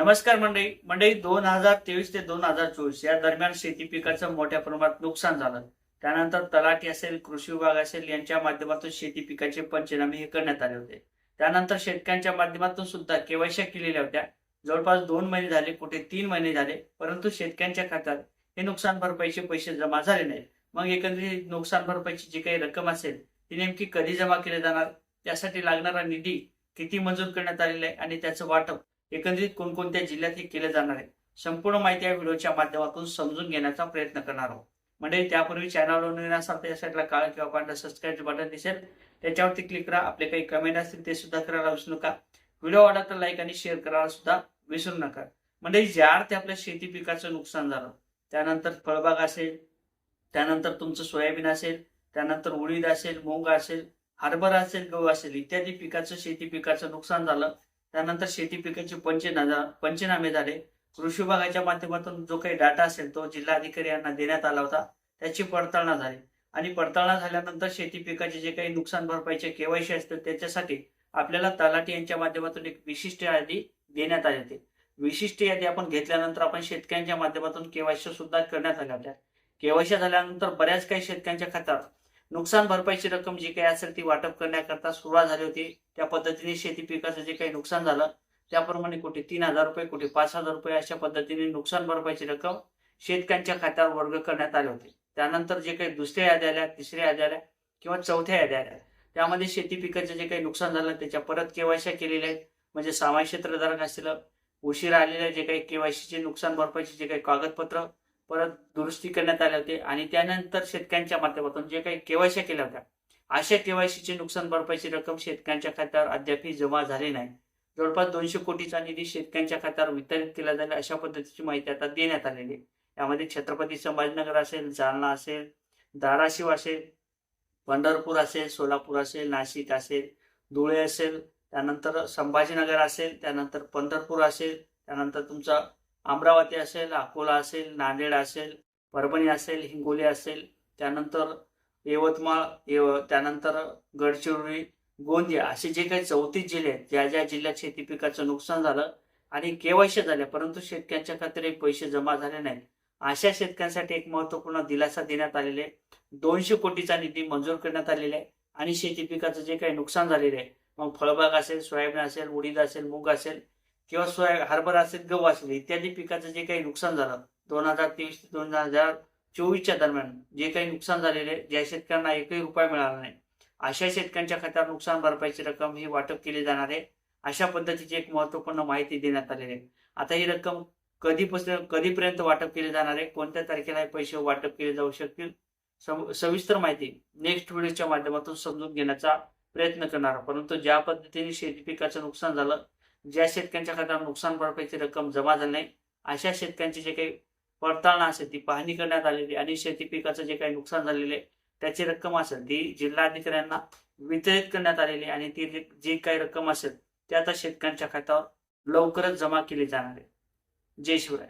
नमस्कार मंडळी. मंडळी दोन हजार तेवीस ते दोन हजार चोवीस या दरम्यान शेती पिकाचं मोठ्या प्रमाणात नुकसान झालं. त्यानंतर तलाठी असेल कृषी विभाग असेल यांच्या माध्यमातून शेती पिकाचे पंचनामे हे करण्यात आले होते. त्यानंतर शेतकऱ्यांच्या माध्यमातून सुद्धा केवायशा केलेल्या होत्या. जवळपास दोन महिने झाले कुठे तीन महिने झाले परंतु शेतकऱ्यांच्या खात्यात हे नुकसान भरपाईचे पैसे जमा झाले नाही मग एकंदरीत नुकसान भरपाईची जी काही रक्कम असेल ती नेमकी कधी जमा केली जाणार? त्यासाठी लागणारा निधी किती मंजूर करण्यात आलेला आहे आणि त्याचं वाटप एकंदरीत कोणकोणत्या जिल्ह्यात हे केले जाणार आहे संपूर्ण माहिती या व्हिडिओच्या माध्यमातून समजून घेण्याचा प्रयत्न करणार आहोत. म्हणजे त्यापूर्वी चॅनलवर नवीन असाल तर या साईडला काळ किंवा पांढरा सबस्क्राईब बटन दिसेल. त्याच्यावरती क्लिक करा. आपले काही कमेंट असतील ते सुद्धा करायला विसरू नका. व्हिडिओ आवडला तर लाईक आणि शेअर करायला सुद्धा विसरू नका. म्हणजे ज्या अर्थी आपल्या शेती पिकाचं नुकसान झालं त्यानंतर फळबाग असेल त्यानंतर तुमचं सोयाबीन असेल त्यानंतर उडीद असेल मूग असेल हरभरा असेल गहू असेल इत्यादी पिकाचं शेती पिकाचं नुकसान झालं त्यानंतर शेती पिकाचे पंचना पंचनामे झाले. कृषी विभागाच्या माध्यमातून जो काही डाटा असेल तो जिल्हाधिकारी यांना देण्यात आला होता. त्याची पडताळणा झाली. आणि पडताळणा झाल्यानंतर शेती पिकाचे जे काही नुकसान भरपाईचे केवायसी असते त्याच्यासाठी आपल्याला तलाठी यांच्या माध्यमातून एक विशिष्ट यादी देण्यात आली होती. विशिष्ट यादी आपण घेतल्यानंतर आपण शेतकऱ्यांच्या माध्यमातून केवायसी सुद्धा करण्यात आल्या होत्या. केवायसी झाल्यानंतर बऱ्याच काही शेतकऱ्यांच्या खात्यात नुकसान भरपाईची रक्कम जी काही असेल ती वाटप करण्याकरता सुरुवात झाली होती. त्या पद्धतीने शेती पिकाचं जे काही नुकसान झालं त्याप्रमाणे कुठे तीन हजार रुपये कुठे पाच हजार रुपये अशा पद्धतीने नुकसान भरपाईची रक्कम शेतकऱ्यांच्या खात्यावर वर्ग करण्यात आले होते. त्यानंतर जे काही दुसऱ्या याद्या आल्या तिसऱ्या याद्या आल्या किंवा चौथ्या याद्या आल्या त्यामध्ये शेती पिकाचं जे काही नुकसान झालं त्याच्या परत केवायशा केलेल्या आहेत. म्हणजे सामायिक क्षेत्रधारक असलेलं उशीर आलेल्या जे काही केवायसीचे नुकसान भरपाईचे जे काही कागदपत्र परत दुरुस्ती करण्यात आले होते. आणि त्यानंतर शेतकऱ्यांच्या माध्यमातून जे काही केवायसी केल्या होत्या अशा केवायसीची नुकसान भरपाईची रक्कम शेतकऱ्यांच्या खात्यावर अद्यापही जमा झाली नाही. जवळपास दोनशे कोटीचा निधी शेतकऱ्यांच्या खात्यावर वितरित केला जाईल अशा पद्धतीची माहिती आता देण्यात आलेली आहे. यामध्ये छत्रपती संभाजीनगर असेल जालना असेल धाराशिव असेल पंढरपूर असेल सोलापूर असेल नाशिक असेल धुळे असेल त्यानंतर संभाजीनगर असेल त्यानंतर पंढरपूर असेल त्यानंतर तुमचा अमरावती असेल अकोला असेल नांदेड असेल परभणी असेल हिंगोली असेल त्यानंतर यवतमाळ येव त्यानंतर गडचिरोली गोंदिया असे जे काही चौतीस जिल्हे आहेत ज्या ज्या जिल्ह्यात शेती पिकाचं नुकसान झालं आणि केवायसी झाल्या परंतु शेतकऱ्यांच्या खात्री पैसे जमा झाले नाहीत. अशा शेतकऱ्यांसाठी एक महत्त्वपूर्ण दिलासा देण्यात आलेला आहे. दोनशे कोटीचा निधी मंजूर करण्यात आलेला आहे आणि शेती पिकाचं जे काही नुकसान झालेलं आहे मग फळबाग असेल सोयाबीन असेल उडीद असेल मूग असेल किंवा सोया हरभरा असेल गहू असेल इत्यादी पिकाचं जे काही नुकसान झालं दोन हजार तेवीस ते दोन हजार चोवीसच्या दरम्यान जे काही नुकसान झालेले ज्या शेतकऱ्यांना एकही रुपया मिळाला नाही अशा शेतकऱ्यांच्या खात्यावर नुकसान भरपाईची रक्कम ही वाटप केली जाणार आहे. अशा पद्धतीची एक महत्त्वपूर्ण माहिती देण्यात आलेली आहे. आता ही रक्कम कधीपासून कधीपर्यंत वाटप केली जाणार आहे? कोणत्या तारखेला हे पैसे वाटप केले जाऊ शकतील? सविस्तर माहिती नेक्स्ट व्हिडिओच्या माध्यमातून समजून घेण्याचा प्रयत्न करणार परंतु ज्या पद्धतीने शेती पिकाचं नुकसान झालं ज्या शेतकऱ्यांच्या खात्यावर नुकसान भरपाईची रक्कम जमा झाली नाही अशा शेतकऱ्यांची जे काही पडताळणा असेल ती पाहणी करण्यात आलेली आणि शेती पिकाचं जे काही नुकसान झालेले आहे त्याची रक्कम असेल ती जिल्हाधिकाऱ्यांना वितरित करण्यात आलेली आहे आणि ती जी- जी काही रक्कम असेल ती आता शेतकऱ्यांच्या खात्यावर लवकरच जमा केली जाणार आहे. जय शिवराय.